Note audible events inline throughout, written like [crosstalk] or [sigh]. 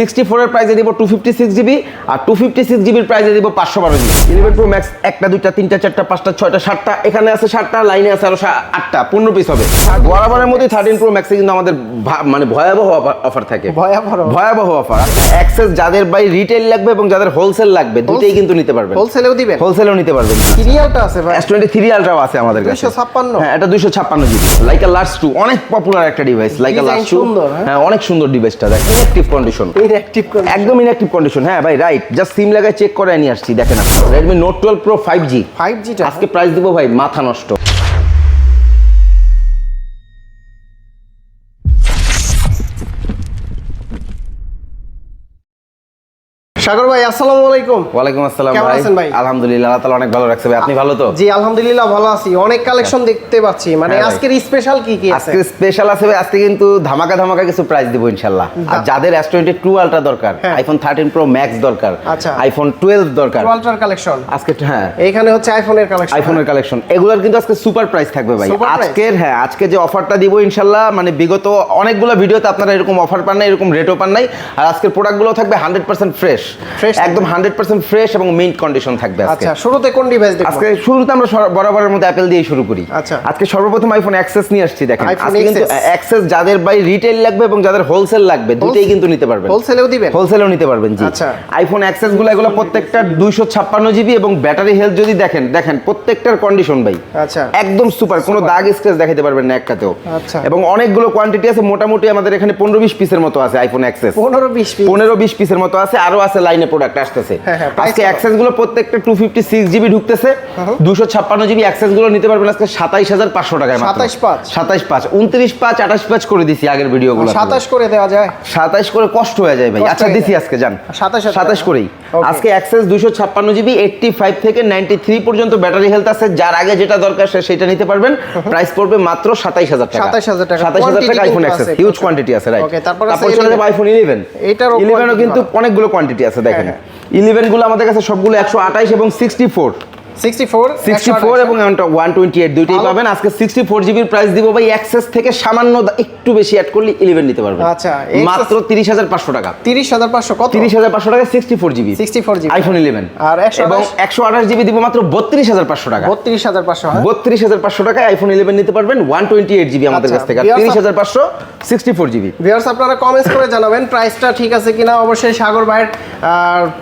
Sixty ফোরের প্রাইসে দিব টু ফিফটি সিক্স জিবি আর টু ফিফটি সিক্স জিবির প্রাইসে দিব পাঁচশো বারো জিবি ইলেভেন প্রো ম্যাক্স একটা দুইটা তিনটা চারটা পাঁচটা ছয়টা সাতটা এখানে আছে সাতটা লাইনে আছে আরও আটটা পনেরো পিস হবে। বরাবরের মধ্যে থার্টিন প্রো ম্যাক্সে কিন্তু আমাদের মানে ভয়াবহ অফার থাকে। ভয়াবহ ভয়াবহ অফার অ্যাক্সেস যাদের বাই রিটেল লাগবে এবং যাদের হোলসেল লাগবে দুটেই কিন্তু নিতে পারবেন। হোলসেলেও দিবেন? হোলসেলেও নিতে পারবেন। সিরিয়ালটা আছে ভাই। এস টোয়েন্টি থ্রি আছে আমাদের কাছে। 256? হ্যাঁ এটা দুইশো ছাপ্পান্ন জিবি লাইক লার্জ টু অনেক পপুলার একটা ডিভাইস লাইক লার্জ টু সুন্দর, হ্যাঁ? অনেক সুন্দর ডিভাইসটা দেখ ইনঅ্যাক্টিভ কন্ডিশন ইনঅ্যাক্টিভ একদম ইনঅ্যাক্টিভ কন্ডিশন হ্যাঁ ভাই রাইট জাস্ট সিম লাগায় চেক করে নিয়ে আসছি দেখেন Redmi Note twelve Pro five G 5G টা? আজকে প্রাইস দিব ভাই মাথা নষ্ট। সাগর ভাই আসসালামু আলাইকুম। ওয়ালাইকুম আসসালাম কেমন আছেন ভাই? আলহামদুলিল্লাহ আল্লাহ তাআলা অনেক ভালো রাখছে ভাই। আপনি ভালো তো? জি আলহামদুলিল্লাহ ভালো আছি। অনেক কালেকশন দেখতে পাচ্ছি। মানে হ্যাঁ আজকের স্পেশাল কি কি আছে? আজকে স্পেশাল আছে ভাই আজকে কিন্তু ধামাকা ধামাকা কিছু প্রাইস দিব ইনশাল্লাহ আর যাদের এস টোয়েন্টি টু আলট্রা দরকার হ্যাঁ। আইফোন থার্টিন প্রো ম্যাক্স দরকার আচ্ছা। আইফোন টুয়েলভ দরকার। আলট্রার কালেকশন আজকে হ্যাঁ। এইখানে হচ্ছে আইফোনের কালেকশন আইফোনের কালেকশন এগুলোর কিন্তু আজকে সুপার প্রাইস থাকবে ভাই। আজকের হ্যাঁ আজকে যে অফারটা দিব ইনশাল্লাহ মানে বিগত অনেকগুলো ভিডিওতে আপনারা এরকম অফার পান নাই এরকম রেটও পান নাই। আর আজকের প্রোডাক্টগুলো থাকবে হান্ড্রেড পার্সেন্ট ফ্রেশ একদম হান্ড্রেড পার্সেন্ট ফ্রেশ এবং মিন্ট কন্ডিশন থাকবে আজকে। আচ্ছা শুরুতে কোন ডিভাইস দেখব? আজকে শুরুতে আমরা বরাবরের মধ্যে অ্যাপেল দিয়ে শুরু করি। আচ্ছা। আজকে সর্বপ্রথম আইফোন অ্যাক্সেস নিয়ে আসছি দেখেন। আজকে কিন্তু অ্যাক্সেস যাদের বাই রিটেল লাগবে এবং যাদের হোলসেল লাগবে দুটেই কিন্তু নিতে পারবেন। হোলসেলেও দিবেন? হোলসেলেও নিতে পারবেন জি। আচ্ছা। আইফোন অ্যাক্সেসগুলো এগুলো প্রত্যেকটা দুইশো ছাপ্পান্ন জিবি এবং ব্যাটারি হেলথ যদি দেখেন দেখেন প্রত্যেকটার কন্ডিশন ভাই। আচ্ছা। একদম সুপার কোনো দাগ স্ক্র্যাচ দেখাতে পারবেন না একটাতেও। আচ্ছা। এবং অনেকগুলো কোয়ান্টিটি আছে মোটামুটি আমাদের এখানে পনেরো বিশ পিসের মতো আছে আইফোন অ্যাক্সেস 15 20 পিস পনেরো বিশ পিসের মতো আছে আরও আছে লাইনে প্রোডাক্ট আসতেছে। হ্যাঁ, হ্যাঁ, আজকে অ্যাক্সেসগুলো প্রত্যেকটা টু ফিফটি সিক্স জিবি ঢুকতেছে দুশো ছাপ্পান্ন জিবি অ্যাক্সেসগুলো নিতে পারবেন আজকে সাতাইশ হাজার পাঁচশো টাকায় 27 পাঁচ? সাতাইশ পাঁচ উনত্রিশ পাঁচ আঠাশ পাঁচ করে দিছি আগের ভিডিও গুলো 27 করে দেওয়া যায়। সাতাইশ করে কষ্ট হয়ে যায় ভাই। আচ্ছা দিছি আজকে যান। 27 সাতাশ করেই। আজকে অ্যাক্সেস দুশো ছাপ্পান্ন জিবি এইটটি ফাইভ থেকে নাইনটি থ্রি পর্যন্ত ব্যাটারি হেলথ আছে। যার আগে যেটা দরকার সেটা নিতে পারবেন। প্রাইস পড়বে মাত্র সাতাইশ হাজার টাকা। 27,000 টাকা। সাতাইশ হাজার টাকা আইফোন অ্যাক্সেস হিউজ কোয়ান্টিটি আছে রাইট তারপর চলে যাব 11 আইফোন ইলেভেন এটারও ইলেভেনও কিন্তু। অনেকগুলো কোয়ান্টিটি আছে। দেখেন। ইলেভেনগুলো ইলেভেনগুলো আমাদের কাছে সবগুলো একশো আঠাইশ এবং সিক্সটি ফোর 64 সিক্সটি ফোর এবং ওয়ান টোয়েন্টি এইট দুইটাই পাবেন। আজকে সিক্সটি ফোর জিবির প্রাইস দিব ভাই অ্যাক্সেস থেকে সামান্য একটু বেশি অ্যাড করলে ইলেভেন নিতে পারবেন। আচ্ছা, মাত্র তিরিশ হাজার পাঁচশো টাকা। 30500 কত? তিরিশ হাজার পাঁচশো টাকা sixty four GB 64 GB iPhone eleven আর 128 এবং একশো আঠাশ জিবি দিব মাত্র বত্রিশ হাজার পাঁচশো টাকা। 32500 হ্যাঁ? টাকায় আইফোন নিতে পারবেন জিবি আমাদের আচ্ছা, কাছ থেকে। জিবি ভিউয়ার্স আপনারা কমেন্টস করে জানাবেন প্রাইসটা ঠিক আছে কিনা? অবশ্যই সাগর ভাইয়ের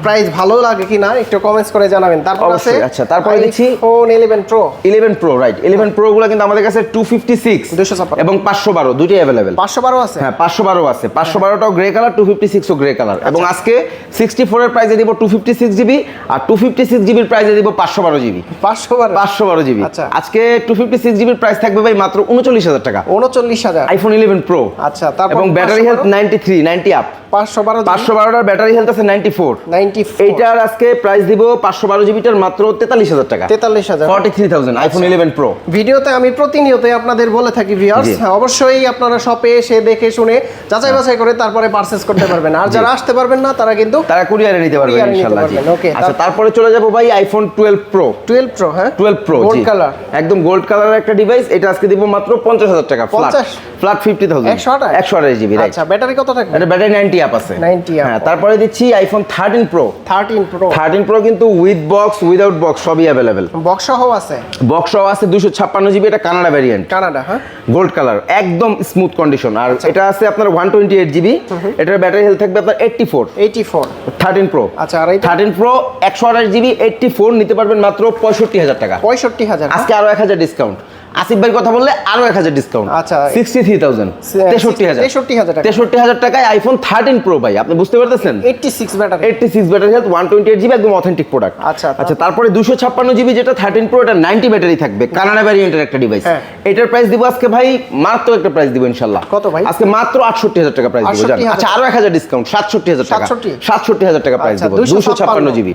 প্রাইস ভালো লাগে কিনা একটু কমেন্টস করে জানাবেন। তারপর আছে আচ্ছা, তারপরে দিচ্ছি phone 11 Pro eleven Pro right eleven Pro গুলো কিন্তু আমাদের কাছে টু ফিফটি সিক্স 256 এবং পাঁচশো বারো দুইটাই অ্যাভেলেবেল 512 আছে? হ্যাঁ পাঁচশো বারো আছে। পাঁচশো বারোটাও গ্রে কালার টু ফিফটি সিক্সও গ্রে কালার এবং আজকে সিক্সটি ফোরের প্রাইসে দিব টু ফিফটি সিক্স জিবি আর টু ফিফটি সিক্স জিবির প্রাইসে দিব পাঁচশো বারো জিবি 512 পাঁচশো বারো জিবি আচ্ছা। আজকে টু ফিফটি সিক্স জিবির প্রাইস থাকবে ভাই মাত্র উনচল্লিশ হাজার টাকা। 39000 আইফোন ইলেভেন প্রো আচ্ছা তারপর এবং battery health ninety three ninety up 512 পাঁচশো বারোটার ব্যাটারি হেলথ আছে নাইনটি ফোর 94 এইটার আজকে প্রাইস দিব পাঁচশো বারো জিবিটার মাত্র তেতাল্লিশ হাজার টাকা। 43000 forty three thousand iPhone eleven Pro ভিডিওতে আমি প্রতিনিয়তই আপনাদের বলে থাকি ভিউয়ার্স অবশ্যই আপনারা শপে এসে দেখে শুনে যাচাই বাছাই করে তারপরে পারচেজ করতে পারবেন। আর যারা আসতে পারবেন না তারা কিন্তু তারা কুরিয়ারে নিতে পারবেন। পারবেন, okay, আচ্ছা তারপরে চলে যাব ভাই আইফোন টুয়েলভ প্রো 12 প্রো হ্যাঁ? 12 প্রো গোল্ড কালার একদম গোল্ড কালারের একটা ডিভাইস এটা আজকে দিব মাত্র পঞ্চাশ হাজার টাকা ফ্ল্যাট ফ্ল্যাট ফিফটি থাউজেন্ড 128? একশো জিবি রাইট আচ্ছা ব্যাটারি কত থাকবে? এটা ব্যাটারি নাইনটি আপ আছে। 90 up, হ্যাঁ তারপরে দিচ্ছি iPhone thirteen Pro 13 Pro thirteen Pro কিন্তু উইথ বক্স উইদাউট বক্স সবই অ্যাভেলেবেল বক্স সহ আছে? বক্স আছে দুশো ছাপ্পান্ন জিবি এটা কানাডা ভ্যারিয়েন্ট কানাডা হ্যাঁ? গোল্ড কালার একদম স্মুথ কন্ডিশন আর এটা আছে আপনার ওয়ান টোয়েন্টি এইট জিবি এটার ব্যাটারি হেলথ থাকবে আপনার এইটটি ফোর 84 থার্টিন প্রো আচ্ছা আর এই 13 প্রো একশো আঠাশ জিবি এইটটি ফোর নিতে পারবেন মাত্র পঁয়ষট্টি হাজার টাকা। 65000 আজকে আরও এক হাজার ডিসকাউন্ট আসিফ ভাইয়ের কথা বললে আরও এক হাজার ডিসকাউন্ট আচ্ছা। সিক্সটি থ্রি থাউজেন্ড তেষট্টি হাজার। 63,000 টাকা। তেষট্টি হাজার টাকায় আইফোন থার্টিন প্রো ভাই আপনি বুঝতে পারতেছেন? 86 battery eighty six battery health one twenty eight GB একদম অথেন্টিক প্রোডাক্ট আচ্ছা, আচ্ছা। তারপরে দুশো ছাপ্পান্ন জিবি যেটা থার্টিন প্রো এটা নাইনটি ব্যাটারি থাকবে কানাডা ভ্যারিয়েন্টের একটা ডিভাইস হ্যাঁ। এটার প্রাইস দিব আজকে ভাই মাত্র একটা প্রাইস দিব ইনশাল্লাহ। কত ভাই? আজকে মাত্র আটষট্টি হাজার টাকা প্রাইস দিব আচ্ছা আরও এক হাজার ডিসকাউন্ট সাতষট্টি হাজার টাকা। সাতষট্টি? হাজার টাকা প্রাইস আচ্ছা, দিব দুশো ছাপ্পান্ন জিবি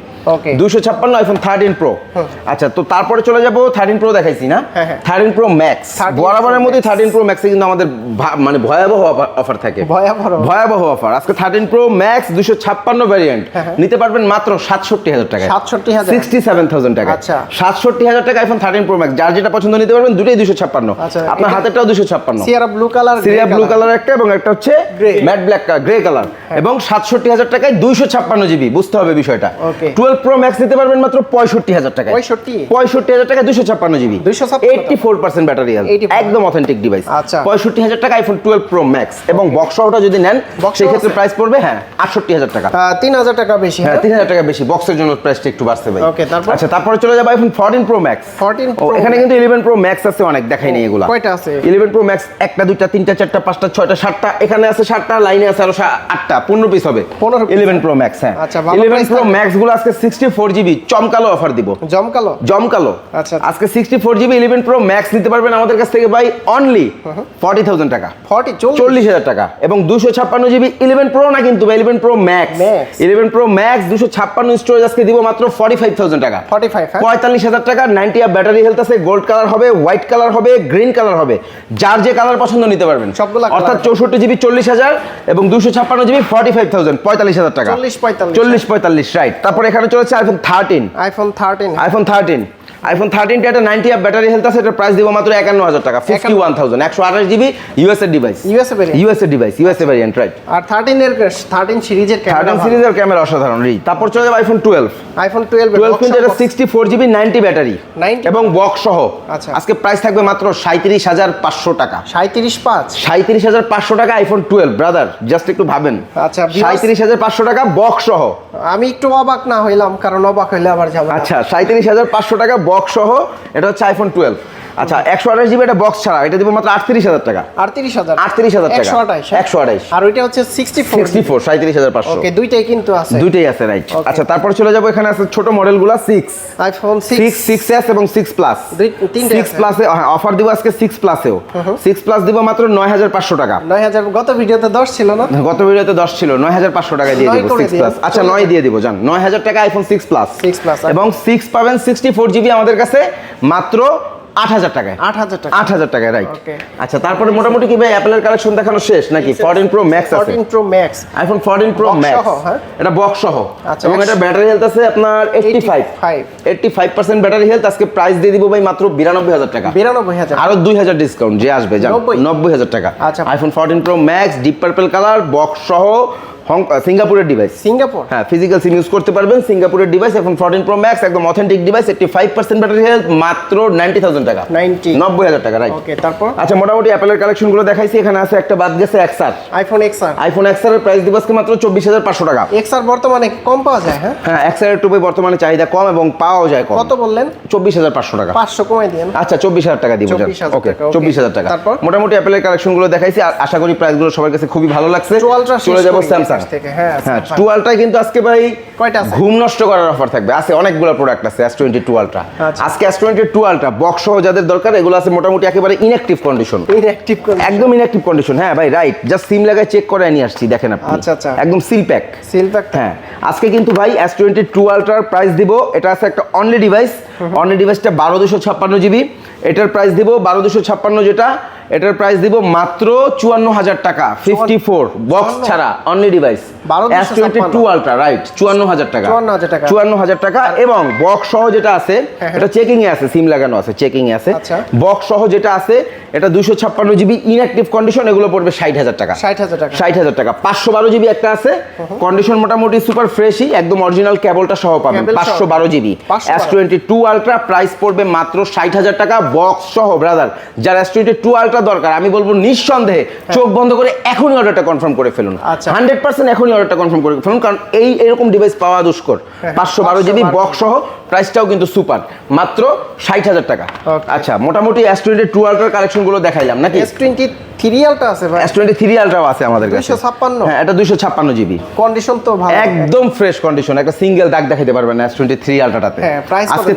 দুশো ছাপ্পান্ন। আইফোন থার্টিন প্রো আচ্ছা তো তারপরে চলে যাব থার্টিন প্রো দেখাইছি না? হ্যাঁ, হ্যাঁ। Thirteen thirteen Pro Max 13 Pro বরাবরের। মধ্যেই থার্টিন প্রো ম্যাক্সে কিন্তু আমাদের মানে ভয়াবহ অফার থাকে। ভয়াবহ ভয়াবহ অফার আজকে থার্টিন প্রো ম্যাক্স দুশো ছাপ্পান্ন ভ্যারিয়েন্ট নিতে পারবেন মাত্র সাতষট্টি হাজার টাকা 67,000 সিক্সটি সেভেন থাউজেন্ড টাকা আচ্ছা। সাতষট্টি হাজার টাকা আইফোন থার্টিন প্রো ম্যাক্স যার যেটা পছন্দ নিতে পারবেন দুটোই দুশো ছাপ্পান্ন। আচ্ছা, আপনার হাতেরটাও দুশো ছাপ্পান্ন। Sierra blue colour Sierra blue colour একটা এবং একটা হচ্ছে ম্যাট ব্ল্যাক গ্রে কালার এবং সাতষট্টি হাজার টাকায় দুইশো ছাপ্পান্ন জিবি। বুঝতে হবে বিষয়টা. টুয়েলভ প্রো ম্যাক্স নিতে পারবেন মাত্র পঁয়ষট্টি হাজার টাকায়। 65? পঁয়ষট্টি হাজার টাকায় দুশো ছাপ্পান্ন জিবি। 256 eighty four percent battery health 84 একদম অথেন্টিক ডিভাইস আচ্ছা। পঁয়ষট্টি হাজার টাকা আইফোন টুয়েলভ প্রো ম্যাক্স এবং বক্স সহটা যদি নেন সেই ক্ষেত্রে প্রাইস পড়বে হ্যাঁ আটষট্টি হাজার টাকা। তিন হাজার টাকা বেশি হ্যাঁ হ্যাঁ? তিন হাজার টাকা বেশি। বক্সের জন্য প্রাইসটা একটু বাড়ছে ভাই। Okay, তারপর? আচ্ছা তারপরে চলে যাব আইফোন ফোরটিন প্রো ম্যাক্স 14 ও এখানে কিন্তু ইলেভেন প্রো ম্যাক্স আছে অনেক দেখাই নেই এগুলা। কয়টা আছে? ইলেভেন প্রো ম্যাক্স একটা দুইটা তিনটা চারটা পাঁচটা ছয়টা সাতটা এখানে আছে সাতটা লাইনে আছে আরও আটটা পনেরো পিস হবে। 15 piece। ইলেভেন প্রো ম্যাক্স হ্যাঁ। আচ্ছা, ভালো ইলেভেন price প্রো ম্যাক্সগুলো আজকে সিক্সটি ফোর জিবি চমকালো অফার দিব। জমকালো? জমকালো। আচ্ছা। আজকে sixty four GB eleven Pro Max নিতে পারবেন আমাদের কাছ থেকে ভাই অনলি ফর্টি থাউজেন্ড টাকা। ফর্টি চল্লিশ। হাজার টাকা এবং দুশো ছাপ্পান্ন জিবি ইলেভেন প্রো না কিন্তু eleven Pro Max Max। Eleven Pro Max দুশো ছাপ্পান্ন স্টোরেজ আজকে দিব মাত্র ফর্টি ফাইভ থাউজেন্ড টাকা। ফর্টি ফাইভ হ্যাঁ। পঁয়তাল্লিশ হাজার টাকা নাইনটি আপ ব্যাটারি হেলথ আছে গোল্ড কালার হবে হোয়াইট কালার হবে গ্রিন কালার হবে। যার যে কালার পছন্দ নিতে পারবেন। সবগুলা অর্থাৎ। চৌষট্টি জিবি চল্লিশ হাজার এবং দুশো ছাপ্পান্ন জিবি ফর্টি ফাইভ থাউজেন্ড পঁয়তাল্লিশ হাজার টাকা। 40, 45 চল্লিশ পঁয়তাল্লিশ রাইট তারপর এখানে চলেছে iPhone thirteen iPhone thirteen iPhone thirteen iPhone থার্টিনটা একটা নাইনটি আপ ব্যাটারি হেলথ আছে এটার প্রাইস দিব মাত্র একান্ন হাজার টাকা ফিফটি ওয়ান থাউজেন্ড একশো আঠাশ GB USA device USA USA device USA variant right আর থার্টিন এর থার্টিন সিরিজের থার্টিন সিরিজের ক্যামেরা অসাধারণ রি তারপর চলে যাবে iPhone twelve iPhone twelve twelve কিন্তু এটা sixty four GB ninety battery 90 এবং বক্স সহ। আচ্ছা। আজকে প্রাইস থাকবে মাত্র সাঁত্রিশ হাজার পাঁচশো টাকা। সাঁত্রিশ পাঁচ। সাঁত্রিশ হাজার পাঁচশো টাকা আইফোন টুয়েলভ ব্রাদার জাস্ট একটু ভাবেন। আচ্ছা, সাঁত্রিশ হাজার পাঁচশো টাকা বক্স সহ। আমি একটু অবাক না হইলাম কারণ অবাক হইলে আবার যাব আচ্ছা সাঁত্রিশ হাজার পাঁচশো টাকা বক্স সহ এটা হচ্ছে আইফোন টুয়েলভ আচ্ছা একশো আঠাশ জিবি এটা বক্স ছাড়া এটা দিব মাত্র আটত্রিশ হাজার টাকা। আটত্রিশ হাজার। আটত্রিশ হাজার টাকা। একশো আঠাশ আঠাশ। আর ওইটা হচ্ছে সিক্সটি সিক্সটি ফোর সাঁত্রিশ হাজার পাঁচশো। ওকে দুইটাই কিন্তু আছে। দুইটাই আছে রাইট আচ্ছা তারপরে চলে যাব এখানে আছে ছোট মডেলগুলো six iPhone six six six S এবং সিক্স প্লাস তিনটে সিক্স। প্লাসে অফার দিব আজকে সিক্স প্লাসেও সিক্স প্লাস দিব মাত্র নয় হাজার পাঁচশো টাকা। নয় হাজার গত ভিডিওতে দশ ছিল না? গত ভিডিওতে দশ ছিল নয় হাজার পাঁচশো টাকা দিয়ে দিব সিক্স প্লাস আচ্ছা নয় দিয়ে দিব জান। নয় হাজার টাকা আইফোন সিক্স প্লাস 6 Plus, আচ্ছা। এবং সিক্স পাবেন সিক্সটি ফোর জিবি আমাদের কাছে মাত্র আট হাজার টাকায়। আট হাজার টাকা। আট হাজার টাকায় রাইট আচ্ছা তারপরে মোটামুটি কি ভাই অ্যাপেলের কালেকশন দেখানো শেষ নাকি? ফোরটিন প্রো ম্যাক্স আছে। Fourteen Pro Max iPhone fourteen Pro Max? এটা বক্স সহ। আচ্ছা, এবং এটা ব্যাটারি হেলথ আছে আপনার eighty five 85 eighty five percent battery health আজকে প্রাইস দিয়ে দিব ভাই মাত্র বিরানব্বই হাজার টাকা। বিরানব্বই হাজার। আরও দুই হাজার ডিসকাউন্ট যে আসবে। নব্বই। হাজার টাকা। আচ্ছা। IPhone fourteen Pro Max deep purple colour box সহ হং- সিঙ্গাপুরের ডিভাইস সিঙ্গাপুর? হ্যাঁ ফিজিক্যাল সিম ইউজ করতে পারবেন সিঙ্গাপুরের ডিভাইস এখন ফোরটিন প্রো ম্যাক্স একদম authentic device eighty five percent battery health মাত্র নাইনটি থাউজেন্ড টাকা। 90 নব্বই হাজার টাকা রাইট ওকে তারপর? আচ্ছা মোটামুটি অ্যাপেলের কালেকশনগুলো দেখাইছি এখানে আছে একটা বাদ গেছে এক্সার আইফোন এক্স আর আইফোন এক্সার এর প্রাইস দিব আজকে মাত্র চব্বিশ হাজার পাঁচশো টাকা। এক্স আর বর্তমানে কম পাওয়া যায় হ্যাঁ? হ্যাঁ এক্সারের টুপে বর্তমানে চাহিদা কম এবং পাওয়াও যায় কম। কত বললেন? চব্বিশ হাজার পাঁচশো টাকা। পাঁচশো কমাই দিন আচ্ছা চব্বিশ হাজার টাকা দিব ওকে চব্বিশ হাজার টাকা তারপর? মোটামুটি অ্যাপেলের কালেকশনগুলো দেখাইছি আর আশা করি প্রাইসগুলো সবার কাছে খুবই ভালো লাগছে। চলে যাব স্যামসাং থেকে হ্যাঁ হ্যাঁ Samsung। কিন্তু আজকে ভাই কয়টা ঘুম নষ্ট করার অফার থাকবে। আছে অনেকগুলো প্রোডাক্ট আছে এস টোয়েন্টি টু। আচ্ছা। আজকে S twenty two Ultra box সহ যাদের দরকার এগুলো আছে মোটামুটি একেবারে ইনঅ্যাক্টিভ কন্ডিশন ইনঅ্যাক্টিভ একদম ইনঅ্যাক্টিভ কন্ডিশন হ্যাঁ ভাই রাইট জাস্ট সিম লাগায় চেক করে নিয়ে আসছি দেখেন আপনি। আচ্ছা, আচ্ছা। একদম সিল প্যাক সিল প্যাক হ্যাঁ আজকে কিন্তু ভাই এস টোয়েন্টি টু প্রাইস দিব এটা আছে একটা অনলি ডিভাইস অনলি ডিভাইসটা বারো দুশো ছাপ্পান্ন জিবি এটার প্রাইস দিব বারো দুশো ছাপ্পান্ন যেটা এটার প্রাইস দিব মাত্র চুয়ান্ন হাজার টাকা ফিফটি ফোর বক্স ছাড়া only device 12,256 S twenty two Ultra right চুয়ান্ন হাজার টাকা। চুয়ান্ন হাজার টাকা এবং বক্স সহ যেটা আছে হ্যাঁ, এটা চেকিং এ আছে সিম লাগানো আছে চেকিং এ আছে। আচ্ছা। বক্স সহ যেটা আছে এটা দুশো ছাপ্পান্ন জিবি ইনঅ্যাক্টিভ কন্ডিশন এগুলো পড়বে ষাট হাজার টাকা। 60,000 টাকা। ষাট হাজার টাকা। পাঁচশো বারো জিবি একটা আছে কন্ডিশন মোটামুটি সুপার ফ্রেশই একদম অরিজিনাল কেবলটা সহ পাবেন পাঁচশো বারো GB S twenty two Ultra price পড়বে মাত্র ষাট হাজার টাকা বক্স সহ ব্রাদার যার এস টোয়েন্টি টু আলট্রা দরকার আমি বলব নিঃসন্দেহে চোখ বন্ধ করে এখনই অর্ডারটা কনফার্ম করে ফেলুন। আচ্ছা। হান্ড্রেড পার্সেন্ট এখনই অর্ডারটা কনফার্ম করে ফেলুন কারণ এই এরকম ডিভাইস পাওয়া দুষ্কর। হ্যাঁ, পাঁচশো বারো জিবি বক্স সহ প্রাইসটাও কিন্তু সুপার মাত্র ষাট হাজার টাকা। আচ্ছা মোটামুটি এস টোয়েন্টি টু আল্ট্রার কালেকশনগুলো দেখাইলাম নাকি? এস টোয়েন্টি থ্রি আলটা আছে ভাই। থ্রি আছে আমাদের কাছে। 256? হ্যাঁ এটা দুইশো ছাপ্পান্ন জিবি কন্ডিশন তো ভালো। একদম ফ্রেশ কন্ডিশন একটা সিঙ্গেল দাগ দেখাতে পারবেন হ্যাঁ, আজকে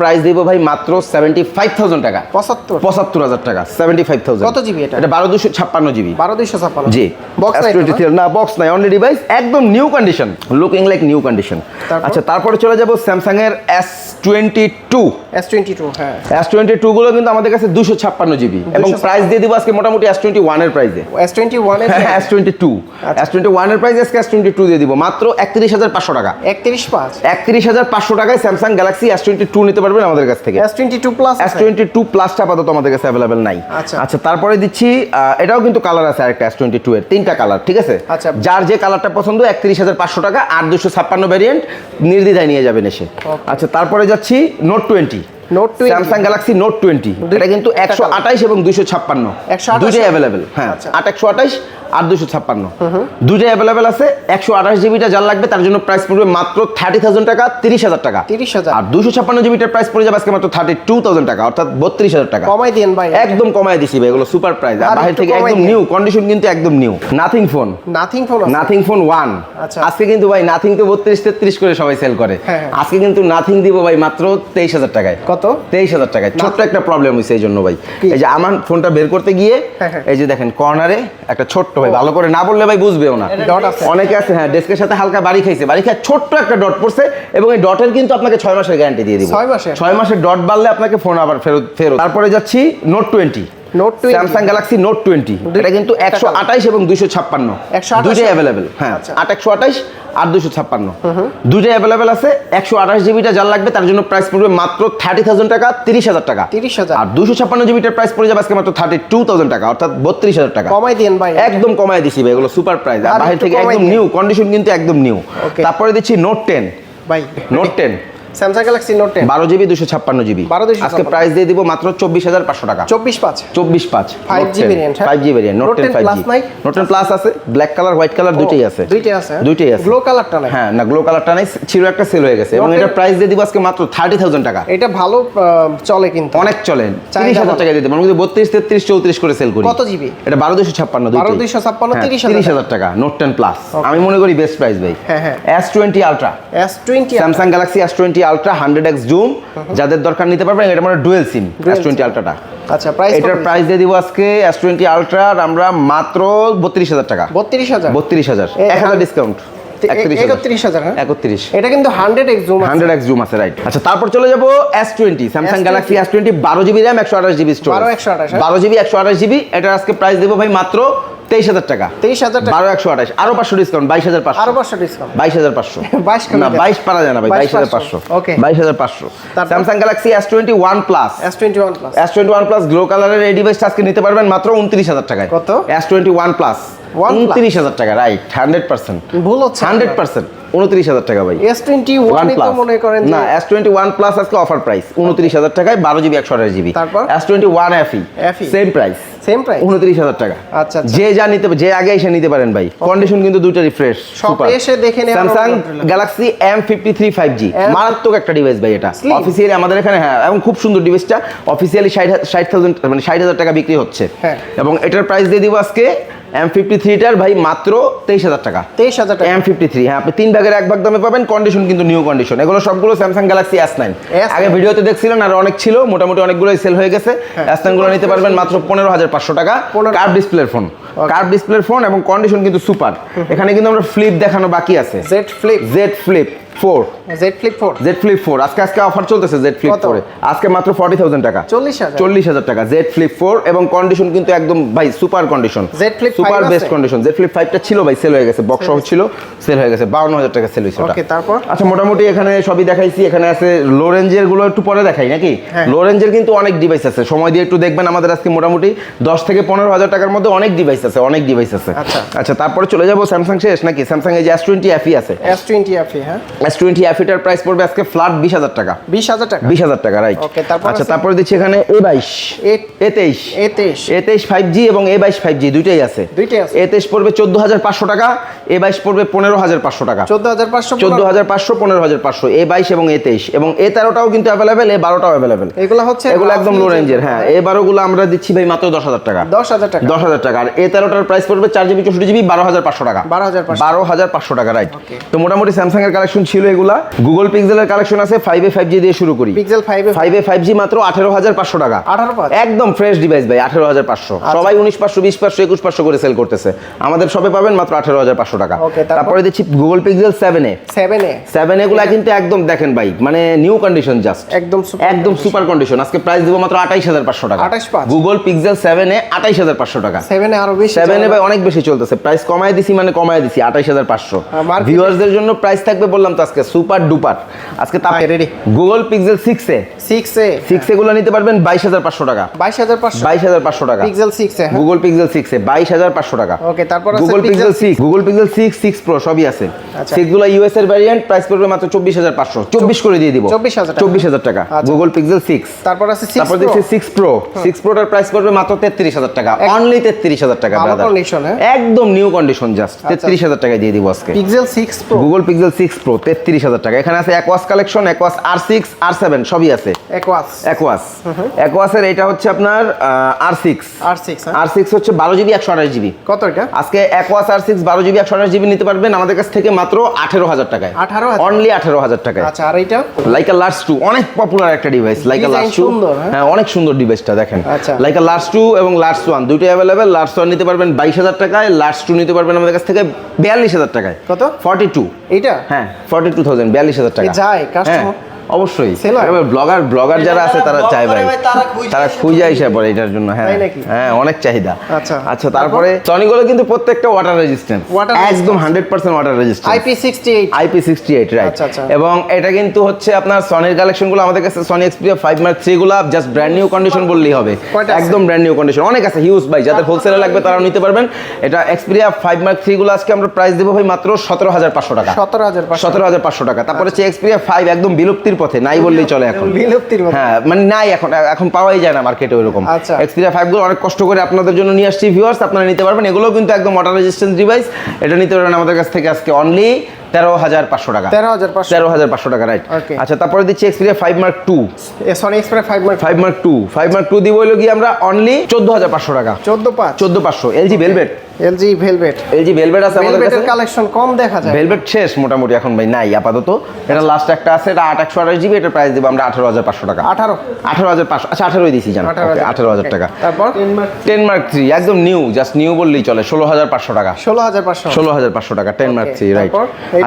প্রাইস দিব ভাই মাত্র সেভেন্টি ফাইভ থাউজেন্ড টাকা। পঁচাত্তর? পঁচাত্তর হাজার টাকা সেভেন্টি ফাইভ থাউজেন্ড কত GB এটা? এটা বারো দুশো ছাপ্পান্ন জিবি বারো দুইশো ছাপ্পান্ন। জি। বক্স S23 না বক্স নাই অনলি ডিভাইস একদম new condition looking like new condition আচ্ছা তারপরে চলে যাব স্যামসাং এর S twenty two S twenty two হ্যাঁ। এস টোয়েন্টি টু গুলো কিন্তু আমাদের কাছে দুশো ছাপ্পান্ন জিবি এবং প্রাইস দিয়ে দিব আজকে মোটামুটি এস টোয়েন্টি ওয়ানের প্রাইসে S twenty one S twenty two S twenty ওয়ানের প্রাইস আজকে এস টোয়েন্টি টু দিয়ে দিব। মাত্র একত্রিশ হাজার পাঁচশো টাকা। একত্রিশ পাঁচ? একত্রিশ হাজার পাঁচশো টাকায় Samsung Galaxy S twenty two নিতে পারবেন আমাদের কাছ থেকে। S twenty two plus S twenty two প্লাসটা আপাতত আমাদের কাছে অ্যাভেলেবেল নাই। আচ্ছা। আচ্ছা তারপরে দিচ্ছি এটাও কিন্তু কালার আছে আরেকটা এস টোয়েন্টি টু এর। তিনটা কালার ঠিক আছে? আচ্ছা। যার যে কালারটা পছন্দ একত্রিশ হাজার পাঁচশো টাকা আর দুশো ছাপ্পান্ন ভ্যারিয়েন্ট নির্দ্বিধায় নিয়ে যাবেন এসে। আচ্ছা তারপরে যাচ্ছি Note twenty Note 20 Samsung Galaxy Note twenty এটা কিন্তু একশো। আঠাইশ এবং দুশো ছাপ্পান্ন। 128 দুইটাই অ্যাভেলেবেল হ্যাঁ। আচ্ছা। আট একশো আঠাইশ আর দুশো ছাপ্পান্ন। দুইটাই অ্যাভেলেবেল আছে একশো আঠাশ জিবিটা যার লাগবে তার জন্য প্রাইস পড়বে মাত্র থার্টি থাউজেন্ড টাকা তিরিশ হাজার টাকা। 30,000 আর দুশো ছাপ্পান্ন জিবিটার প্রাইস পড়ে যাবে আজকে মাত্র থার্টি টু থাউজেন্ড টাকা অর্থাৎ বত্রিশ হাজার টাকা। কমাই দিন ভাই। একদম কমায় দিছি ভাই এগুলো সুপার প্রাইস আর বাইরে থেকে একদম নিউ কন্ডিশন কিন্তু একদম new nothing phone nothing phone nothing phone one. আজকে কিন্তু ভাই নাথিং তো বত্রিশ তেত্রিশ করে সবাই সেল করে। হ্যাঁ, হ্যাঁ। আজকে কিন্তু নাথিং দিব ভাই মাত্র তেইশ হাজার টাকায়। কত? তেইশ হাজার টাকায়। ছোট্ট একটা প্রবলেম হয়েছে এই জন্য ভাই? এই যে আমার ফোনটা বের করতে গিয়ে হ্যাঁ। এই যে দেখেন কর্নারে একটা ছোট্ট ভাই ভালো করে না বললে ভাই বুঝবেও না। ডট আছে। অনেকে আছে হ্যাঁ ডেস্কের সাথে হালকা বাড়ি খাইছে। বাড়ি খায় ছোট্ট একটা ডট পড়ছে এবং এই ডটের কিন্তু আপনাকে ছয় মাসের গ্যারান্টি দিয়ে দিব। ছয় মাসের? ছয় মাসের ডট বাড়লে আপনাকে ফোন আবার ফেরত ফেরত। তারপরে যাচ্ছি note twenty note Samsung Galaxy Note twenty এটা কিন্তু একশো। আঠাইশ এবং দুইশো ছাপ্পান্ন। 128 দুইটাই অ্যাভেলেবেল হ্যাঁ আচ্ছা। আট একশো আঠাইশ আর দুশো ছাপ্পান্ন। দুইটাই অ্যাভেলেবেল আছে। একশো আঠাশ জিবিটা যার লাগবে তার জন্য প্রাইস পড়বে মাত্র থার্টি থাউজেন্ড টাকা তিরিশ হাজার টাকা। 30,000 আর দুশো ছাপ্পান্ন জিবিটার প্রাইস পড়ে যাবে আজকে মাত্র থার্টি টু থাউজেন্ড টাকা অর্থাৎ বত্রিশ হাজার টাকা। কমাই দিন ভাই। একদম কমায় দিছি ভাই এগুলো সুপার প্রাইস আর আর বাইরে থেকে একদম নিউ কন্ডিশন কিন্তু একদম নিউ তারপরে দিচ্ছি নোট টেন ভাই Note ten Samsung Galaxy Note ten বারো জিবি দুশো ছাপ্পান্ন জিবি। 12 256 আজকে প্রাইস দিয়ে দিব মাত্র চব্বিশ হাজার পাঁচশো টাকা। চব্বিশ পাঁচ। চব্বিশ পাঁচ। 5G variant, হ্যাঁ? Five G variant Note ten five G Note ten plus আছে ব্ল্যাক কালার হোয়াইট কালার দুইটাই আছে। দুইটাই আছে হ্যাঁ? দুইটাই আছে। গ্লো কালারটা নাই। হ্যাঁ না গ্লো কালারটা নাই ছিল একটা সেল হয়ে গেছে। এবং এটা প্রাইস দিয়ে দিব আজকে মাত্র থার্টি থাউজেন্ড টাকা। এটা ভালো চলে কিন্তু। অনেক চলেন তিরিশ হাজার টাকা দিতে বত্রিশ তেত্রিশ চৌত্রিশ করে সেল করি। কত GB? এটা বারো দুশো ছাপ্পান্ন 12,256, 30,000 তিরিশ হাজার টাকা। নোট টেন প্লাস আমি মনে করি বেস্ট প্রাইস ভাই। হ্যাঁ, হ্যাঁ। S twenty Ultra S twenty Samsung Galaxy S twenty Ultra hundred X zoom যাদের দরকার নিতে পারবেন এটা মানে ডুয়েল সিম এস টোয়েন্টি আলট্রাটা আচ্ছা প্রাইস এটার প্রাইস দিয়ে দিব আজকে এস টোয়েন্টি আলট্রার আমরা মাত্র বত্রিশ হাজার টাকা। বত্রিশ হাজার? বত্রিশ হাজার। এক হাজার ডিসকাউন্ট হ্যাঁ? এটা কিন্তু জুম আছে। রাইট আচ্ছা তারপর চলে যাব S twenty Samsung S20 Galaxy S twenty বারো জিবি র্যাম একশো আঠাশ জিবি স্টোর 12 128, হ্যাঁ? বারো জিবি একশো আঠাশ জিবি এটার আজকে প্রাইস দেবো ভাই মাত্র তেইশ হাজার টাকা। তেইশ হাজার টাকা। বারো একশো আঠাশ আরও পাঁচশো ডিসকাউন্ট বাইশ হাজার পাঁচশো। আরও পাঁচশো ডিসকাউন্ট বাইশ হাজার পাঁচশো। [laughs] বাইশ না বাইশ পারা যায় না ভাই বাইশ হাজার পাঁচশো। ওকে বাইশ হাজার পাঁচশো। Samsung Galaxy S twenty one plus S twenty one plus S twenty one plus glow কালারের এই ডিভাইসটা আজকে নিতে পারবেন মাত্র উনত্রিশ হাজার টাকায়। কত? S twenty one plus? উনত্রিশ হাজার টাকা রাইট হান্ড্রেড পার্সেন্ট ভুল হচ্ছে হান্ড্রেড পার্সেন্ট উনত্রিশ হাজার টাকা ভাই। এস টোয়েন্টি ওয়ান প্লাস মনে করেন না এস টোয়েন্টি ওয়ান প্লাস আজকে অফার প্রাইস উনত্রিশ হাজার টাকায় বারো জিবি একশো আঠাশ জিবি তারপর? S twenty one FE same price same price উনত্রিশ হাজার টাকা। আচ্ছা, আচ্ছা। যে যা নিতে যে আগে এসে নিতে পারেন ভাই কন্ডিশন কিন্তু দুটো রিফ্রেশ এ এসে দেখে নেওয়ার Samsung Galaxy M fifty three five G মারাত্মক একটা ডিভাইস ভাই এটা। অফিসিয়ালি আমাদের এখানে হ্যাঁ এবং খুব সুন্দর ডিভাইসটা অফিসিয়ালি ষাট ষাট থাউজেন্ড মানে ষাট হাজার টাকা বিক্রি হচ্ছে। হ্যাঁ। এবং এটার প্রাইস দিয়ে দিব আজকে এম ফিফটি থ্রিটার ভাই মাত্র তেইশ হাজার টাকা। তেইশ হাজার টাকা। এম ফিফটি থ্রি হ্যাঁ আপনি তিন ভাগের এক ভাগ দামে পাবেন কন্ডিশন কিন্তু নিউ কন্ডিশন এগুলো সবগুলো স্যামসাং গ্যালাক্সি এস নাইন আগে ভিডিওতে দেখছিলেন আর অনেক ছিল মোটামুটি অনেকগুলোই সেল হয়ে গেছে। এস নাইনগুলো নিতে পারবেন মাত্র পনেরো হাজার পাঁচশো টাকা। 15 কার্ভ ডিসপ্লের ফোন কার্ভ ডিসপ্লের ফোন এবং কন্ডিশন কিন্তু সুপার এখানে কিন্তু আমরা ফ্লিপ দেখানো বাকি আছে। Z Flip Z Flip four Z Flip four Z Flip four আজকে আজকে অফার চলতেছে জেড ফ্লিপ? ফোরে আজকে মাত্র ফর্টি থাউজেন্ড টাকা। চল্লিশ হাজার। চল্লিশ হাজার টাকা। জেড ফ্লিপ ফোর এবং কন্ডিশন কিন্তু একদম ভাই super condition Z Flip super best? Condition Z Flip ফাইভটা ছিল ভাই সেল হয়ে গেছে। বক্স সহ ছিল সেল হয়ে গেছে। বাউন্ন হাজার টাকা সেল হয়েছে ওকে তারপর? আচ্ছা মোটামুটি এখানে সবই দেখাইছি। এখানে আছে লো রেঞ্জেরগুলো একটু পরে দেখাই নাকি? হ্যাঁ। লো রেঞ্জের কিন্তু অনেক ডিভাইস আছে। সময় দিয়ে একটু দেখবেন আমাদের আজকে মোটামুটি দশ থেকে পনেরো হাজার টাকার মধ্যে অনেক ডিভাইস আছে অনেক ডিভাইস আছে। আচ্ছা। আচ্ছা তারপরে চলে যাব স্যামসাং শেষ নাকি? স্যামসাং এই যে এস টোয়েন্টি এফি আছে। এস টোয়েন্টি এফি হ্যাঁ। এস টোয়েন্টি এফিটার প্রাইস পড়বে আজকে ফ্ল্যাট বিশ হাজার টাকা। বিশ হাজার টাকা? বিশ হাজার টাকা রাইট তারপর আচ্ছা তারপরে দিচ্ছি এখানে এ বাইশ। এ- তেইশ। এ তেইশ। এ তেইশ ফাইভ জি এবং এ বাইশ ফাইভ জি দুইটাই আছে। দুইটাই আছে। এ তেইশ পড়বে চোদ্দ হাজার পাঁচশো টাকা এ বাইশ পড়বে পনেরো হাজার পাঁচশো টাকা। চোদ্দ হাজার পাঁচশো চোদ্দ হাজার পাঁচশো পনেরো হাজার পাঁচশো এ বাইশ এবং এ তেইশ। এবং এ তেরোটাও কিন্তু অ্যাভেলেবেল এ বারোটাও অ্যাভেলেবেল এগুলো হচ্ছে এগুলো একদম লো রেঞ্জের হ্যাঁ। এ বারোগুলো আমরা দিচ্ছি ভাই মাত্র দশ হাজার টাকা। দশ হাজার টাকা। দশ হাজার টাকা। আর এ তেরোটার প্রাইস পড়বে চার জিবি চৌষট্টি জিবি বারো হাজার পাঁচশো টাকা। 12,500 বারো হাজার পাঁচশো টাকা রাইট তো মোটামুটি স্যামসাং এর কালেকশন ছিল এগুলা। গুগল পিক্সেলের কালেকশন আছে ফাইভ এ ফাইভ জি দিয়ে শুরু করি। পিক্সেল ফাইভে ফাইভ এ ফাইভ জি মাত্র আঠেরো হাজার পাঁচশো টাকা। আঠারো একদম ফ্রেশ ডিভাইস ভাই আঠেরো হাজার পাঁচশো। সবাই উনিশ পাঁচশো বিশ পাঁচশো একুশ পাঁচশো করে সেল করতেছে। আমাদের শপে পাবেন মাত্র আঠেরো হাজার পাঁচশো টাকা। তারপরে? দিচ্ছি Google Pixel seven A seven A seven এগুলা কিন্তু একদম দেখেন ভাই মানে নিউ কন্ডিশন জাস্ট একদম একদম সুপার কন্ডিশন আজকে প্রাইস দিব মাত্র আঠাইশ হাজার পাঁচশো টাকা। 28,500 গুগল পিক্সেল সেভেন এ আঠাইশ হাজার পাঁচশো টাকা। সেভেন এ আরও বেশি সেভেন এ ভাই অনেক বেশি চলতেছে। প্রাইস কমায় দিছি মানে কমায় দিছি আঠাইশ হাজার পাঁচশো। ভিউয়ার্সদের জন্য প্রাইস থাকবে বললাম তো আজকে সুপার ডুপার। আজকে তাপ ready. Google Pixel six A. Six A six এগুলো নিতে পারবেন বাইশ হাজার পাঁচশো টাকা। বাইশ হাজার পাঁচশো। বাইশ হাজার পাঁচশো টাকা। Pixel six A. Google Pixel six A বাইশ হাজার পাঁচশো টাকা। ওকে তারপর আছে Google Pixel six Google Pixel six six Pro সবই আছে। আচ্ছা। সিক্স ইউএস এর ভ্যারিয়েন্ট প্রাইস পড়বে মাত্র চব্বিশ হাজার পাঁচশো। চব্বিশ করে দিয়ে দিব। 24,000 টাকা। চব্বিশ হাজার টাকা। আচ্ছা। গুগল পিক্সেল সিক্স তারপর আছে তারপর দেখছি সিক্স প্রো সিক্স প্রোটার প্রাইস পড়বে মাত্র তেত্রিশ হাজার টাকা। অনলি তেত্রিশ হাজার টাকা হ্যাঁ? একদম নিউ কন্ডিশন জাস্ট তেত্রিশ হাজার টাকায় দিয়ে দিব আজকে। Pixel six Pro Google Pixel six Pro তেত্রিশ হাজার টাকা। এখানে আছে Aquos collection Aquos R six R seven সবই আছে। একোয়াস অ্যাকোয়াস অ্যাকোয়াসের এটা হচ্ছে আপনার R six R six R six হচ্ছে বারো জিবি একশো আঠাশ জিবি। কত এটা? আজকে অ্যাকোয়াস আর সিক্স বারো জিবি একশো আঠাশ জিবি নিতে পারবেন। আমাদের কাছ থেকে মাত্র আঠেরো হাজার টাকায়। 18,000 অনলি আঠেরো হাজার টাকায়। আচ্ছা আর এটা লাইকা লার্স টু অনেক পপুলার একটা ডিভাইস লাইকা লার্স টু সুন্দর, হ্যাঁ? অনেক সুন্দর ডিভাইসটা দেখেন। আচ্ছা। লাইকা লার্স টু এবং লার্স ওয়ান দুটোই অ্যাভেলেবেল লার্স ওয়ান নিতে পারবেন বাইশ হাজার টাকায় লার্স টু নিতে পারবেন আমাদের কাছ থেকে বিয়াল্লিশ হাজার টাকায়। কত? ফর্টি টু এইটা? হ্যাঁ ফর্টি টু থাউজেন্ড বিয়াল্লিশ হাজার টাকা যায়, customer? অবশ্যই? ব্লগার ব্লগার যারা আছে তারা চায় ভাই। তারা খুঁজে আসে পরে এটার জন্য হ্যাঁ। হ্যাঁ অনেক চাহিদা। আচ্ছা। আচ্ছা তারপরে? সনিগুলো কিন্তু প্রত্যেকটা ওয়াটার রেজিস্ট্যান্ট একদম hundred percent water resistant IP sixty eight IP sixty eight right. এবং এটা কিন্তু হচ্ছে আপনার সনির কালেকশনগুলো আমাদের কাছে Sony Xperia five Mark three গুলো জাস্ট ব্র্যান্ড নিউ কন্ডিশন বললেই হবে। একদম ব্র্যান্ড নিউ কন্ডিশন অনেক আছে হিউজ ভাই। যাদের হোলসেলে লাগবে তারাও নিতে পারবেন। এটা এক্সপিরিয়া ফাইভ মার্ক থ্রি গুলো আজকে আমরা প্রাইস দেবো ভাই মাত্র সতেরো হাজার পাঁচশো টাকা। সতেরো হাজার সতেরো হাজার পাঁচশো টাকা। তারপরে হচ্ছে এক্সপিরিয়া ফাইভ একদম বিলুপ্তির পথে নাই বললেই চলে এখন। বিলুপ্তির হ্যাঁ মানে নাই এখন এখন পাওয়াই যায় না মার্কেটে ওইরকম। আচ্ছা। এক্সপিরিয়া ফাইভগুলো অনেক কষ্ট করে আপনাদের জন্য নিয়ে আসছি ভিউয়ার্স আপনারা নিতে পারবেন। এগুলোও কিন্তু একদম ওয়াটার রেজিস্ট্যান্স ডিভাইস এটা নিতে পারবেন আমাদের কাছ থেকে আজকে অনলি তেরো হাজার পাঁচশো টাকা। তেরো হাজার পাঁচশো। তেরো হাজার পাঁচশো টাকা রাইট আচ্ছা তারপরে দিচ্ছি Xperia five Mark two Sony Xperia five Mark five Mark two five Mark two দিব হইল কি আমরা অনলি চোদ্দ হাজার পাঁচশো টাকা। চোদ্দ পাঁচ। চোদ্দ পাঁচশো। LG Velvet LG Velvet LG Velvet আছে আমাদের কাছে? কালেকশন কম দেখা যায়। ভেলভেট শেষ মোটামুটি এখন ভাই নাই আপাতত। এটা লাস্ট একটা আছে এটা আট একশো আঠাশ জিবি এটার প্রাইস দেবো আমরা আঠারো হাজার পাঁচশো টাকা। আঠারো। আঠারো হাজার পাঁচশো আচ্ছা আঠারোই দিছি জান। 18,000 আঠারো হাজার টাকা। তারপর? টেন মার্ক থ্রি একদম নিউ জাস্ট নিউ বললেই চলে ষোলো হাজার পাঁচশো টাকা। ষোলো হাজার পাঁচশো। ষোলো হাজার পাঁচশো টাকা টেন মার্ক থ্রি রাইট?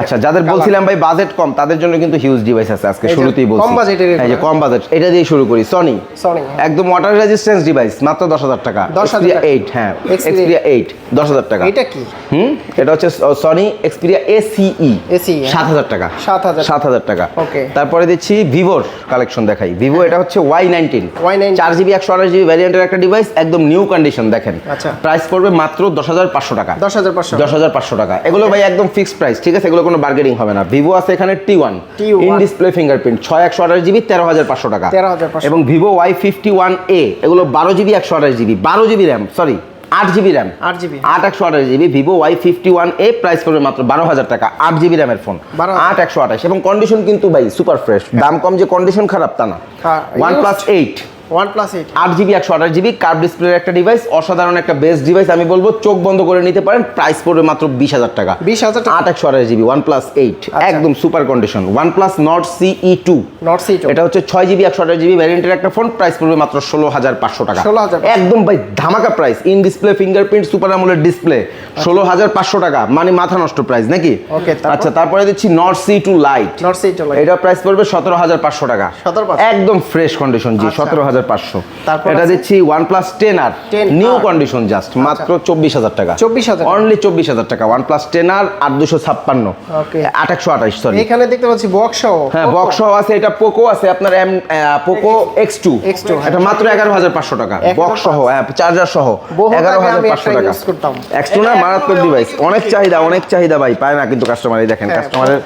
আচ্ছা যাদের? বলছিলাম ভাই বাজেট কম তাদের জন্য কিন্তু হিউজ ডিভাইস আছে আজকে শুরুতেই বলছি। কম এর এই যে কম বাজেট এটা দিয়ে শুরু করি। সনি সনি একদম ওয়াটার রেজিস্ট্যান্স ডিভাইস মাত্র দশ হাজার টাকা। 10,000 টাকা। এইট হ্যাঁ Xperia- এক্সপিরিয়া এইট দশ হাজার টাকা। এটা কি? হুম? এটা হচ্ছে সনি এক্সপিরিয়া এসিই হ্যাঁ। সাত হাজার টাকা। 7,000 সাত হাজার টাকা। Okay. তারপরে দিচ্ছি ভিভোর কালেকশন দেখাই। ভিভো এটা হচ্ছে ওয়াই নাইনটিন Y19 চার জিবি একশো আঠাশ জিবি ভ্যারিয়েন্টের একটা ডিভাইস একদম নিউ কন্ডিশন দেখেন। আচ্ছা। প্রাইস পড়বে মাত্র দশ হাজার পাঁচশো টাকা। দশ হাজার পাঁচশো। দশ হাজার পাঁচশো টাকা। এগুলো ভাই একদম ফিক্সড প্রাইস ঠিক আছে? এগুলো কোনো বার্গেনিং হবে না। ভিভো আছে এখানে T one T1 in display fingerprint ছয় একশো আঠাশ জিবি তেরো হাজার পাঁচশো টাকা। 13,500 এবং Vivo Y fifty one A এগুলো বারো জিবি একশো আঠাশ জিবি বারো জিবি র্যাম সরি আট জিবি র্যাম আট জিবি আট একশো আঠাশ GB Vivo Y fifty one A price করবে মাত্র বারো হাজার টাকা আট জিবি র্যামের ফোন 12,000 আট একশো আঠাশ। এবং কন্ডিশন কিন্তু ভাই সুপার ফ্রেশ দাম কম যে কন্ডিশন খারাপ তা না। হ্যাঁ, one plus eight GB 128 GB ডিসপ্লের একটা ডিভাইস অসাধারণ একটা বেস্ট ডিভাইস আমি বলব চোখ বন্ধ করে নিতে পারেন প্রাইস পড়বে মাত্র 20000 টাকা। জিবি একদম সুপার কন্ডিশন এটা হচ্ছে জিবি 128 জিবি ভ্যারিয়েন্টের একটা ফোন প্রাইস পড়বে মাত্র 16500 টাকা। 16000 একদম ভাই ধামাকা price in display fingerprint super AMOLED display 16500 টাকা মানে মাথা নষ্ট প্রাইস নাকি? আচ্ছা তারপরে দিচ্ছি Nord CE2 Lite Nord CE2 Lite এটা প্রাইস পড়বে 17500 টাকা। একদম ফ্রেশ কন্ডিশন জি 17000 হাজার পাঁচশো। এটা দিচ্ছি OnePlus ten R new condition just মাত্র চব্বিশ হাজার টাকা। 24,000 অনলি চব্বিশ হাজার টাকা। ওয়ান প্লাস টেন আর আট দুশো ছাপ্পান্ন। আঠাশশো আঠাশ সরি এখানে দেখতে পাচ্ছি বক্স হ্যাঁ বক্স আছে এটা পোকো আছে আপনার M Poco X two X2 এটা মাত্র এগারো হাজার পাঁচশো টাকা। বক্স সহ হ্যাঁ চার্জার সহ এগারো হাজার পাঁচশো টাকা। এক্স টু না মারাত্মক ডিভাইস অনেক চাহিদা অনেক চাহিদা ভাই পায় না কিন্তু কাস্টমার এই দেখেন। হ্যাঁ, কাস্টমারের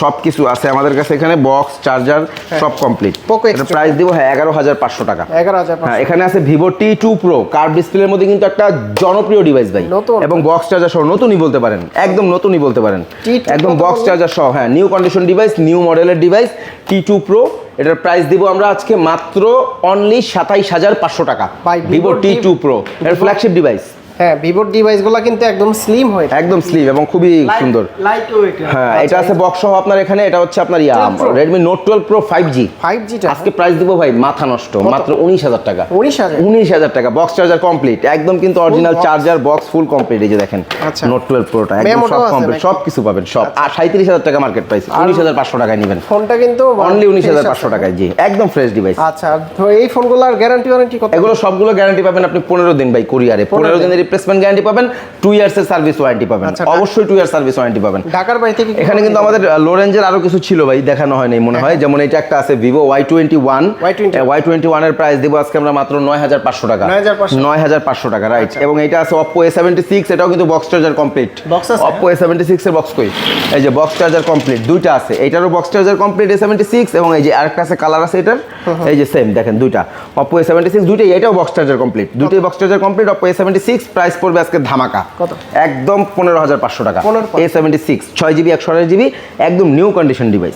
সব কিছু আছে আমাদের কাছে এখানে বক্স চার্জার সব কমপ্লিট এটা প্রাইস দিব হ্যাঁ এগারো হাজার পাঁচশো টাকা। এগারো হাজার হ্যাঁ এখানে আছে Vivo T two Pro curve ডিসপ্লের মধ্যে কিন্তু একটা জনপ্রিয় ডিভাইস ভাই। এবং বক্স চার্জার সহ নতুনই বলতে পারেন একদম নতুনই বলতে পারেন। T2 একদম বক্স চার্জার সহ হ্যাঁ নিউ কন্ডিশন ডিভাইস নিউ মডেলের ডিভাইস টি টু প্রো এটার প্রাইস দিব আমরা আজকে মাত্র অনলি সাতাইশ হাজার পাঁচশো টাকা। Vivo Vivo T two Pro এর ফ্ল্যাগশিপ ডিভাইস হ্যাঁ ভিভোর ডিভাইসগুলো কিন্তু একদম স্লিম হয়ে। একদম স্লিভ এবং খুবই সুন্দর। লাইট ওয়েট হ্যাঁ আচ্ছা, এটা আছে বক্স সহ আপনার এখানে এটা হচ্ছে আপনার yeah 12 Pro। Note twelve Pro five G 5G টা? আজকে প্রাইস দিব ভাই মাথা নষ্ট মাত্র উনিশ হাজার টাকা। 19,000 উনিশ হাজার টাকা বক্স চার্জার কমপ্লিট একদম কিন্তু original charger box full complete এই যে দেখেন আচ্ছা। নোট টুয়েলভ প্রোটা একদম Memoটাও সব কমপ্লিট আচ্ছা। সব কিছু পাবেন সব। আর সাঁত্রিশ হাজার টাকা মার্কেট প্রাইস উনিশ হাজার পাঁচশো টাকায় নেবেন। ফোনটা কিন্তু অনলি উনিশ হাজার পাঁচশো টাকায় জি একদম ফ্রেশ ডিভাইস আচ্ছা তো এই ফোনগুলোর গ্যারান্টি ওয়ারেন্টি কত? এগুলো সবগুলো গ্যারান্টি পাবেন আপনি পনেরো দিন ভাই কুরিয়ারে পনেরো দিনের রিপ্লেসমেন্ট গ্যারান্টি পাবেন টু ইয়ার্স এর সার্ভিস ওয়ারেন্টি পাবেন। আচ্ছা, অবশ্যই টু ইয়ার সার্ভিস ওয়ারেন্টি পাবেন। ঢাকার বাড়ি থেকে এখানে কিন্তু আমাদের লো রেঞ্জের আরও কিছু ছিল ভাই দেখানো হয়নি মনে হ্যাঁ, হয় যেমন এটা একটা আছে Vivo Y twenty one Y21 Y twenty ওয়ানের প্রাইস দিব আজকে আমরা মাত্র নয় হাজার পাঁচশো টাকা। 9,500 নয় হাজার পাঁচশো টাকা রাইট এবং এটা আছে অপো এ সেভেন্টি সিক্স এটাও কিন্তু box charger complete? Oppo A seventy six এর বক্স কই? এই যে বক্স চার্জার কমপ্লিট দুইটা আছে। এটারও box charger complete A seventy six এবং এই যে আরেকটা আছে কালার আছে এটার। এই যে সেম দেখেন দুইটা। অপো এ সেভেন্টি সিক্স দুইটাই এটাও বক্স চার্জার কমপ্লিট দুটোই box charger complete Oppo A seventy six price পড়বে আজকে ধামাকা। কত? একদম পনেরো হাজার পাঁচশো টাকা। এ সেভেন্টি সিক্স ছয় জিবি একশো আঠাশ জিবি একদম নিউ কন্ডিশন ডিভাইস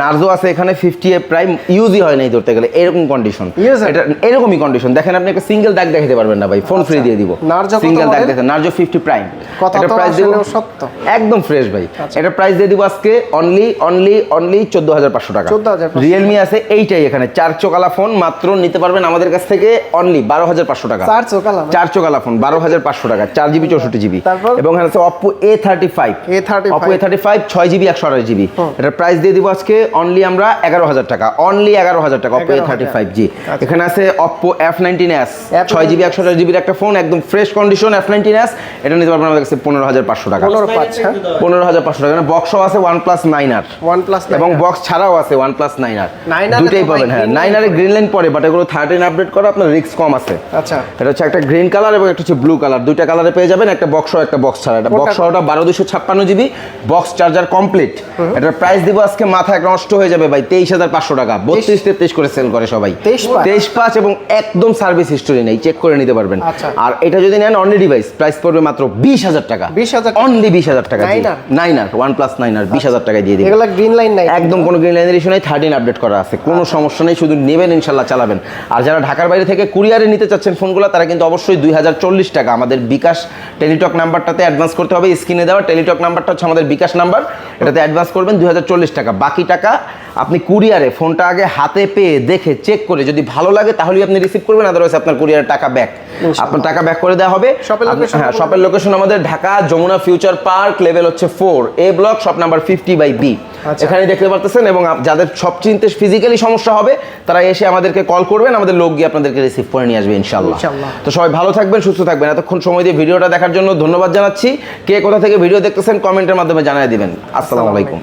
নার্জো আছে এখানে ফিফটি এ প্রাইম ইউজই হয় নাই ধরতে গেলে এরকম কন্ডিশন এটা এরকমই কন্ডিশন দেখেন আপনি একটা সিঙ্গেল দাগ দেখাতে পারবেন না ভাই ফোন ফ্রি দিয়ে দিব। সিঙ্গেল দাগ দেখেন নার্জো ফিফটি প্রাইম সত্য। একদম ফ্রেশ ভাই। এটা প্রাইস দিয়ে দিব আজকে অনলি অনলি অনলি চোদ্দ হাজার পাঁচশো টাকা। 14,500 রিয়েলমি আছে এইটাই এখানে চার চোকালা ফোন মাত্র নিতে পারবেন আমাদের কাছ থেকে অনলি বারো হাজার পাঁচশো টাকা। চার চোকালা? চার চোকালা ফোন বারো হাজার পাঁচশো টাকা চার জিবি চৌষট্টি জিবি। এবং আছে Oppo A thirty five A35 Oppo A thirty five ছয় জিবি একশো আঠাশ জিবি। এটার প্রাইস দিয়ে দিব আজকে অনলি আমরা এগারো হাজার টাকা। অনলি এগারো হাজার টাকা Oppo A thirty five G এখানে আছে অপো এফ নাইনটিন এস ছয় জিবি একশো আঠাশ জিবির একটা ফোন একদম fresh condition F nineteen S এটা নিতে পারবেন আমাদের কাছে পনেরো হাজার পাঁচশো টাকা। পনেরো হ্যাঁ? হাজার পাঁচশো টাকা। বক্সও আছে one plus nine R one plus এবং বক্স ছাড়াও আছে ওয়ান প্লাস নাইন আর 9R দুটাই পাবেন হ্যাঁ। নাইন আরে গ্রিন লাইন পরে বাট এগুলো থার্টিন আপডেট করা আপনার রিস্ক কম আছে। আচ্ছা। এটা হচ্ছে একটা গ্রিন কালার এবং একটা হচ্ছে ব্লু কালার। দুইটা কালারে পেয়ে যাবেন একটা বক্স একটা বক্স ছাড়া। এটা বক্স সহটা বারো দুশো ছাপ্পান্ন জিবি বক্স চার্জার কমপ্লিট এটার প্রাইস দিব আজকে মাথা নষ্ট হয়ে যাবে ভাই তেইশ হাজার পাঁচশো টাকা। বত্রিশ তেত্রিশ করে সেল করে সবাই। তেইশ পাঁচ। এবং একদম সার্ভিস হিস্টোরি নেই চেক করে নিতে পারবেন। আচ্ছা। আর এটা যদি নেন অনলি ডিভাইস প্রাইস পড়বে মাত্র বিশ হাজার টাকা। 20,000 টাকা? অনলি বিশ হাজার টাকা nine R OnePlus nine R বিশ হাজার টাকায় দিয়ে দিবেন। এগুলা গ্রিন লাইন নাই। একদম কোনো গ্রিন লাইনের ইস্যু নেই থার্টিন আপডেট করা আছে। কোনো সমস্যা নেই শুধু নেবেন ইনশাল্লাহ চালাবেন। আর যারা ঢাকার বাইরে থেকে কুরিয়ারে নিতে চাচ্ছেন ফোনগুলো তারা কিন্তু অবশ্যই দুই হাজার চল্লিশ টাকা আমাদের বিকাশ টেলিটক নাম্বারটাতে অ্যাডভান্স করতে হবে স্ক্রিনে দেওয়া টেলিটক নাম্বারটা হচ্ছে আমাদের বিকাশ নাম্বার এটাতে অ্যাডভান্স করবেন দুই হাজার চল্লিশ টাকা। বাকি টাকা আপনি কুরিয়ারে ফোনটা আগে হাতে পেয়ে দেখে চেক করে যদি ভালো লাগে তাহলেই আপনি রিসিভ করবেন আদারওয়াইজ আপনার কুরিয়ারের টাকা ব্যাক আপনার টাকা ব্যাক করে দেওয়া হবে। হ্যাঁ শপের লোকেশন আমাদের Dhaka Jamuna Future Park level হচ্ছে four A block shop number fifty by B. এখানে দেখতে পারতেছেন এবং যাদের সব চিনতে ফিজিক্যালি সমস্যা হবে তারা এসে আমাদেরকে কল করবেন আমাদের লোক গিয়ে আপনাদেরকে রিসিভ করে নিয়ে আসবে ইনশাল্লাহ। তো সবাই ভালো থাকবেন সুস্থ থাকবেন এতক্ষণ সময় দিয়ে ভিডিওটা দেখার জন্য ধন্যবাদ জানাচ্ছি। কে কোথা থেকে ভিডিও দেখতেছেন কমেন্টের মাধ্যমে জানিয়ে দিবেন। আসসালামু আলাইকুম।